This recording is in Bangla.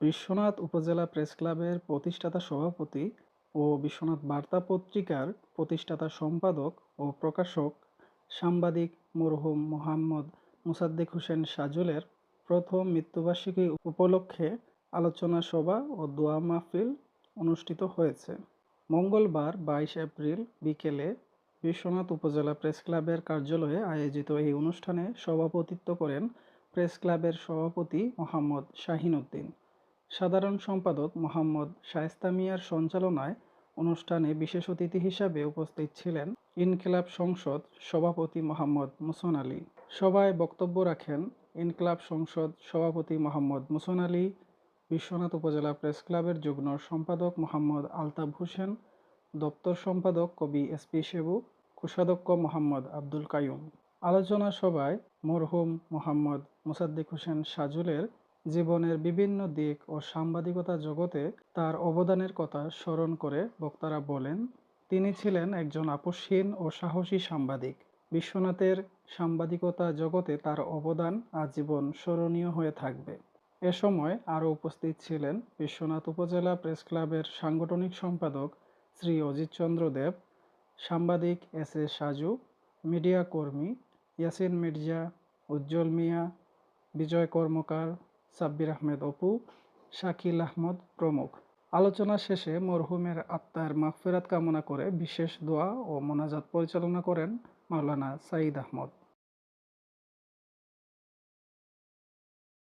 বিশ্বনাথ উপজেলা প্রেস ক্লাবের প্রতিষ্ঠাতা সভাপতি ও বিশ্বনাথ বার্তা পত্রিকার প্রতিষ্ঠাতা সম্পাদক ও প্রকাশক সাংবাদিক মরহুম মোহাম্মদ মোসাদ্দেক হোসেন সাজুলের প্রথম মৃত্যুবার্ষিকী উপলক্ষে আলোচনা সভা ও দোয়া মাহফিল অনুষ্ঠিত হয়েছে। মঙ্গলবার বাইশ এপ্রিল বিকেলে বিশ্বনাথ উপজেলা প্রেস ক্লাবের কার্যালয়ে আয়োজিত এই অনুষ্ঠানে সভাপতিত্ব করেন প্রেস ক্লাবের সভাপতি মোহাম্মদ শাহিন উদ্দিন। সাধারণ সম্পাদক মোহাম্মদ শায়েস্তা মিয়ার সঞ্চালনায় অনুষ্ঠানে বিশেষ অতিথি হিসাবে উপস্থিত ছিলেন ইনকিলাব সংসদ সভাপতি মোহাম্মদ মুসন আলী। সভায় বক্তব্য রাখেন ইনকিলাব সংসদ সভাপতি মোহাম্মদ মুসন আলী, বিশ্বনাথ উপজেলা প্রেস ক্লাবের যুগ্ম সম্পাদক মোহাম্মদ আলতাফ হোসেন, দপ্তর সম্পাদক কবি এসপি সেবু, কোষাধ্যক্ষ মোহাম্মদ আব্দুল কাইয়ুম। আলোচনা সভায় মরহুম মোহাম্মদ মোসাদ্দেক হোসেন সাজুলের জীবনের বিভিন্ন দিক ও সাংবাদিকতা জগতে তার অবদানের কথা স্মরণ করে বক্তারা বলেন, তিনি ছিলেন একজন আপসহীন ও সাহসী সাংবাদিক। বিশ্বনাথের সাংবাদিকতা জগতে তার অবদান আজীবন স্মরণীয় হয়ে থাকবে। এ সময় আরও উপস্থিত ছিলেন বিশ্বনাথ উপজেলা প্রেস ক্লাবের সাংগঠনিক সম্পাদক শ্রী অজিত চন্দ্র দেব, সাংবাদিক এস এ সাজু, মিডিয়া কর্মী ইয়াসিন মির্জা, উজ্জ্বল মিয়া, বিজয় কর্মকার সাব্বির আহমেদ অপু, শাকিল আহমদ প্রমুখ। আলোচনা শেষে মরহুমের আত্মার মাগফিরাত কামনা করে বিশেষ দোয়া ও মোনাজাত পরিচালনা করেন মাওলানা সাঈদ আহমদ।